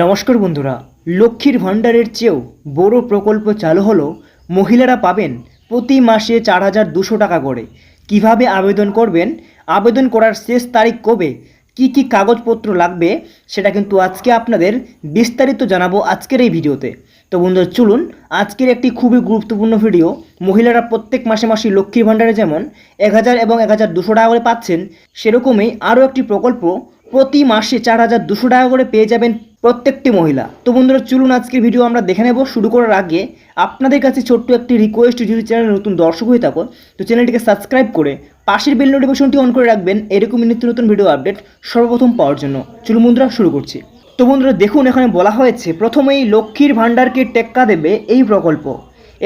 নমস্কার বন্ধুরা, লক্ষ্মীর ভাণ্ডারের চেয়েও বড় প্রকল্প চালু হলো, মহিলারা পাবেন প্রতি মাসে চার হাজার দুশো টাকা করে। কীভাবে আবেদন করবেন? আবেদন করার শেষ তারিখ কবে? কি কি কাগজপত্র লাগবে? সেটা কিন্তু আজকে আপনাদের বিস্তারিত জানাব আজকের এই ভিডিওতে। তো বন্ধুরা, চলুন আজকের একটি খুবই গুরুত্বপূর্ণ ভিডিও। মহিলারা প্রত্যেক মাসে মাসে লক্ষ্মীর ভাণ্ডারে যেমন এক হাজার এবং এক হাজার দুশো টাকা করে পাচ্ছেন, সেরকমই আরও একটি প্রকল্প প্রতি মাসে চার হাজার দুশো টাকা করে পেয়ে যাবেন প্রত্যেকটি মহিলা। তো বন্ধুরা, চলুন আজকের ভিডিও আমরা দেখে নেব। শুরু করার আগে আপনাদের কাছে ছোট্ট একটি রিকোয়েস্ট যদি চ্যানেল নতুন দর্শক হয়ে থাকো, তো চ্যানেলটিকে সাবস্ক্রাইব করে পাশের বেল নোটিফিকেশনটি অন করে রাখবেন। এরকমই নিত্য নতুন ভিডিও আপডেট সর্বপ্রথম পাওয়ার জন্য। চলুন বন্ধুরা, শুরু করছি। তো বন্ধুরা, দেখুন, এখানে বলা হয়েছে, প্রথমেই লক্ষ্মীর ভাণ্ডারকে টেক্কা দেবে এই প্রকল্প।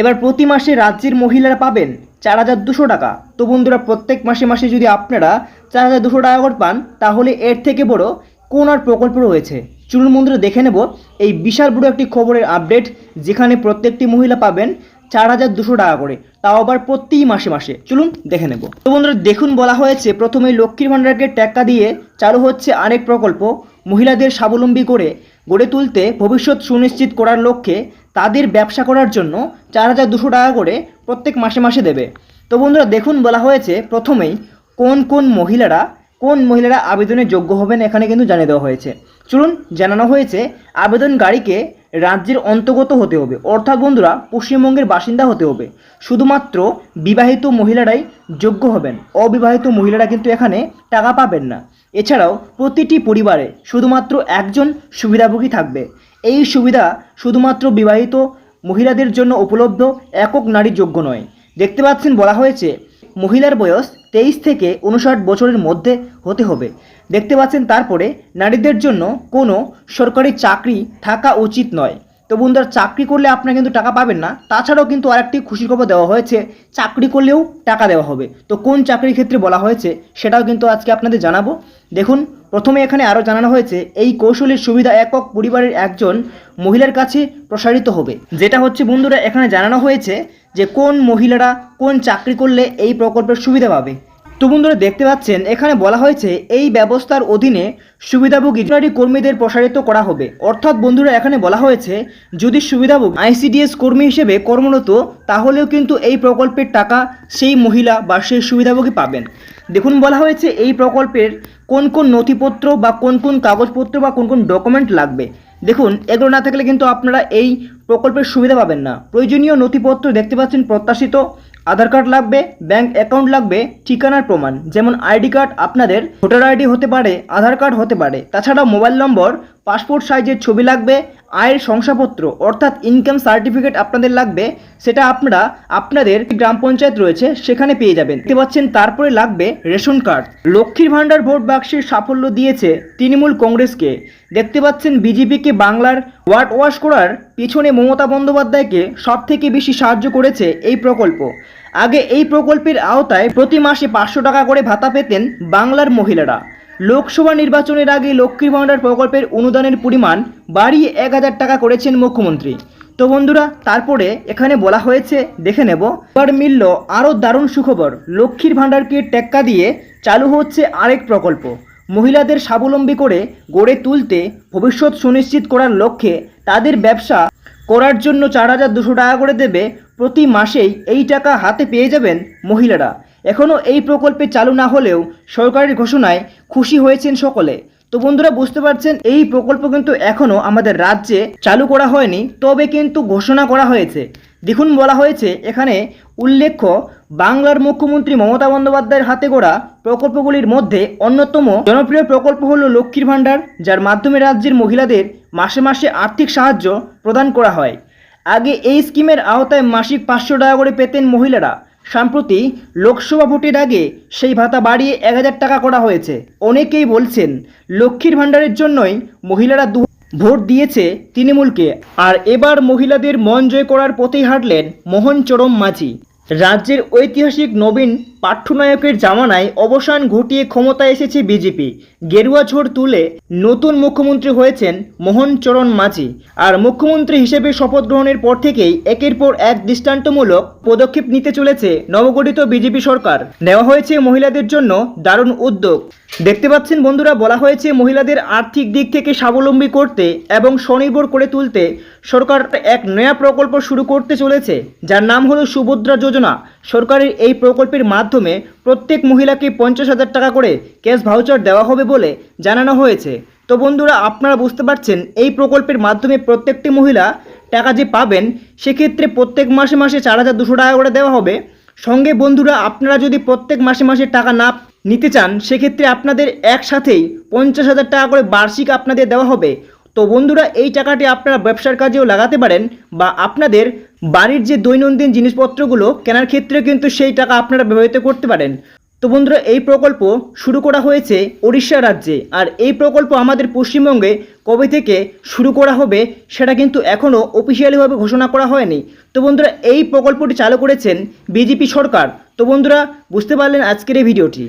এবার প্রতি মাসে রাজ্যের মহিলারা পাবেন চার হাজার দুশো টাকা। তো বন্ধুরা, প্রত্যেক মাসে মাসে যদি আপনারা চার হাজার দুশো টাকা করে পান, তাহলে এর থেকে বড় কোন আর প্রকল্প রয়েছে। চলুন বন্ধুরা, দেখে নেব এই বিশাল বড় একটি খবরের আপডেট, যেখানে প্রত্যেকটি মহিলা পাবেন চার হাজার দুশো টাকা করে। তাও আবার প্রতি মাসে মাসে। চলুন দেখে নেব। তো বন্ধুরা, দেখুন, বলা হয়েছে, প্রথমে লক্ষ্মীর ভাণ্ডারকে টাকা দিয়ে চালু হচ্ছে আরেক প্রকল্প, মহিলাদের স্বাবলম্বী করে গড়ে তুলতে ভবিষ্যৎ সুনিশ্চিত করার লক্ষ্যে তাদের ব্যবসা করার জন্য চার হাজার দুশো টাকা করে প্রত্যেক মাসে মাসে দেবে। তো বন্ধুরা, দেখুন বলা হয়েছে, প্রথমেই কোন কোন মহিলারা কোন মহিলারা আবেদনের যোগ্য হবেন এখানে কিন্তু জানিয়ে দেওয়া হয়েছে। চলুন, জানানো হয়েছে, আবেদনকারীকে রাজ্যের অন্তর্গত হতে হবে। অর্থাৎ বন্ধুরা, পশ্চিমবঙ্গের বাসিন্দা হতে হবে। শুধুমাত্র বিবাহিত মহিলারাই যোগ্য হবেন, অবিবাহিত মহিলারা কিন্তু এখানে টাকা পাবেন না। এছাড়াও প্রতিটি পরিবারে শুধুমাত্র একজন সুবিধাভোগী থাকবে। এই সুবিধা শুধুমাত্র বিবাহিত মহিলাদের জন্য উপলব্ধ একক নারী যোগ্য নয়। দেখতে পাচ্ছেন বলা হয়েছে, মহিলার বয়স তেইশ থেকে উনষাট বছরের মধ্যে হতে হবে। দেখতে পাচ্ছেন তারপরে নারীদের জন্য কোনো সরকারি চাকরি থাকা উচিত নয়। তো বন্ধুরা, চাকরি করলে আপনারা কিন্তু টাকা পাবেন না। তাছাড়াও কিন্তু আরেকটি খুশির খবর দেওয়া হয়েছে, চাকরি করলেও টাকা দেওয়া হবে। তো কোন চাকরির ক্ষেত্রে বলা হয়েছে, সেটাও কিন্তু আজকে আপনাদের জানাব। দেখুন, প্রথমে এখানে আরও জানানো হয়েছে, এই কৌশলের সুবিধা একক পরিবারের একজন মহিলার কাছে প্রসারিত হবে। যেটা হচ্ছে বন্ধুরা, এখানে জানানো হয়েছে যে কোন মহিলারা কোন চাকরি করলে এই প্রকল্পের সুবিধা পাবে। তো বন্ধুরা দেখতে পাচ্ছেন, এখানে বলা হয়েছে এই ব্যবস্থার অধীনে সুবিধাভোগী কর্মীদের প্রসারিত করা হবে। অর্থাৎ বন্ধুরা, এখানে বলা হয়েছে, যদি সুবিধাভোগী আইসিডিএস কর্মী হিসেবে কর্মরত, তাহলেও কিন্তু এই প্রকল্পের টাকা সেই মহিলা বা সেই সুবিধাভোগী পাবেন। দেখুন, বলা হয়েছে এই প্রকল্পের কোন কোন নথিপত্র বা কোন কোন কাগজপত্র বা কোন কোন ডকুমেন্ট লাগবে। দেখুন, এগুলো না থাকলে কিন্তু আপনারা এই প্রকল্পের সুবিধা পাবেন না। প্রয়োজনীয় নথিপত্র দেখতে পাচ্ছেন প্রত্যাশিত। আধার কার্ড লাগবে, ব্যাংক অ্যাকাউন্ট লাগবে, ঠিকানার প্রমাণ। যেমন আইডি কার্ড আপনাদের, ভোটার আইডি হতে পারে, আধার কার্ড হতে পারে। তাছাড়া মোবাইল নম্বর পাসপোর্ট সাইজের ছবি লাগবে, আয়ের শংসাপত্র, অর্থাৎ ইনকাম সার্টিফিকেট আপনাদের লাগবে, সেটা আপনারা, আপনাদের গ্রাম পঞ্চায়েত রয়েছে, সেখানে পেয়ে যাবেন। দেখতে পাচ্ছেন, তারপরে লাগবে রেশন কার্ড। লক্ষ্মীর ভাণ্ডার ভোট বাক্সের সাফল্য দিয়েছে তৃণমূল কংগ্রেসকে। দেখতে পাচ্ছেন, বিজেপিকে বাংলার ওয়াট ওয়াশ করার পিছনে মমতা বন্দ্যোপাধ্যায়কে সব থেকে বেশি সাহায্য করেছে এই প্রকল্প। আগে এই প্রকল্পের আওতায় প্রতি মাসে পাঁচশো টাকা করে ভাতা পেতেন বাংলার মহিলারা। লোকসভা নির্বাচনের আগে লক্ষ্মীর ভাণ্ডার প্রকল্পের অনুদানের পরিমাণ বাড়িয়ে এক হাজার টাকা করেছেন মুখ্যমন্ত্রী। তো বন্ধুরা, তারপরে এখানে বলা হয়েছে, দেখে নেব। এবার মিলল আরও দারুণ সুখবর। লক্ষ্মীর ভাণ্ডারকে টেক্কা দিয়ে চালু হচ্ছে আরেক প্রকল্প। মহিলাদের স্বাবলম্বী করে গড়ে তুলতে ভবিষ্যৎ সুনিশ্চিত করার লক্ষ্যে তাদের ব্যবসা করার জন্য চার হাজার দুশো টাকা করে দেবে। প্রতি মাসেই এই টাকা হাতে পেয়ে যাবেন মহিলারা। এখনও এই প্রকল্পে চালু না হলেও সরকারের ঘোষণায় খুশি হয়েছেন সকলে। তো বন্ধুরা, বুঝতে পারছেন, এই প্রকল্প কিন্তু এখনও আমাদের রাজ্যে চালু করা হয়নি, তবে কিন্তু ঘোষণা করা হয়েছে। দেখুন, বলা হয়েছে, এখানে উল্লেখ্য, বাংলার মুখ্যমন্ত্রী মমতা বন্দ্যোপাধ্যায়ের হাতে গড়া প্রকল্পগুলির মধ্যে অন্যতম জনপ্রিয় প্রকল্প হল লক্ষ্মীর ভাণ্ডার, যার মাধ্যমে রাজ্যের মহিলাদের মাসে মাসে আর্থিক সাহায্য প্রদান করা হয়। আগে এই স্কিমের আওতায় মাসিক পাঁচশো টাকা করে পেতেন মহিলারা। সম্প্রতি লোকসভা ভোটের আগে সেই ভাতা বাড়িয়ে এক হাজার টাকা করা হয়েছে। অনেকেই বলছেন, লক্ষ্মীর ভাণ্ডারের জন্যই মহিলারা দু ভোট দিয়েছে তৃণমূলকে। আর এবার মহিলাদের মন জয় করার পথেই হাঁটলেন মোহন চরম মাঝি। রাজ্যের ঐতিহাসিক নবীন পাঠ্যনায়কের জামানায় অবসান ঘটিয়ে ক্ষমতায় এসেছে বিজেপি। গেরুয়া ঝোড় তুলে নতুন মুখ্যমন্ত্রী হয়েছেন মোহন চরণ মাঝি। আর মুখ্যমন্ত্রী হিসেবে শপথ গ্রহণের পর থেকেই একের পর এক দৃষ্টান্তমূলক পদক্ষেপ নিতে চলেছে নবগঠিত বিজেপি সরকার। নেওয়া হয়েছে মহিলাদের জন্য দারুণ উদ্যোগ। দেখতে পাচ্ছেন বন্ধুরা, বলা হয়েছে মহিলাদের আর্থিক দিক থেকে স্বাবলম্বী করতে এবং স্বনির্ভর করে তুলতে সরকার এক নয়া প্রকল্প শুরু করতে চলেছে, যার নাম হলো সুভদ্রা যোজনা। সরকারের এই প্রকল্পের মাধ্যমে প্রত্যেক মহিলাকে পঞ্চাশ হাজার টাকা করে ক্যাশ ভাউচার দেওয়া হবে বলে জানানো হয়েছে। তো বন্ধুরা, আপনারা বুঝতে পারছেন, এই প্রকল্পের মাধ্যমে প্রত্যেকটি মহিলা টাকা যে পাবেন, সেক্ষেত্রে প্রত্যেক মাসে মাসে চার হাজার দুশো টাকা করে দেওয়া হবে। সঙ্গে বন্ধুরা, আপনারা যদি প্রত্যেক মাসে মাসে টাকা না নিতে চান, সেক্ষেত্রে আপনাদের একসাথেই পঞ্চাশ হাজার টাকা করে বার্ষিক আপনাদের দেওয়া হবে। তো বন্ধুরা, এই টাকাটি আপনারা ব্যবসার কাজেও লাগাতে পারেন বা আপনাদের বাড়ির যে দৈনন্দিন জিনিসপত্রগুলো কেনার ক্ষেত্রে কিন্তু সেই টাকা আপনারা ব্যবহৃত করতে পারেন। তো বন্ধুরা, এই প্রকল্প শুরু করা হয়েছে ওড়িশা রাজ্যে আর এই প্রকল্প আমাদের পশ্চিমবঙ্গে কবে থেকে শুরু করা হবে সেটা কিন্তু এখনও অফিসিয়ালিভাবে ঘোষণা করা হয়নি। তো বন্ধুরা, এই প্রকল্পটি চালু করেছেন বিজেপি সরকার। তো বন্ধুরা, বুঝতে পারলেন আজকের এই ভিডিওটি।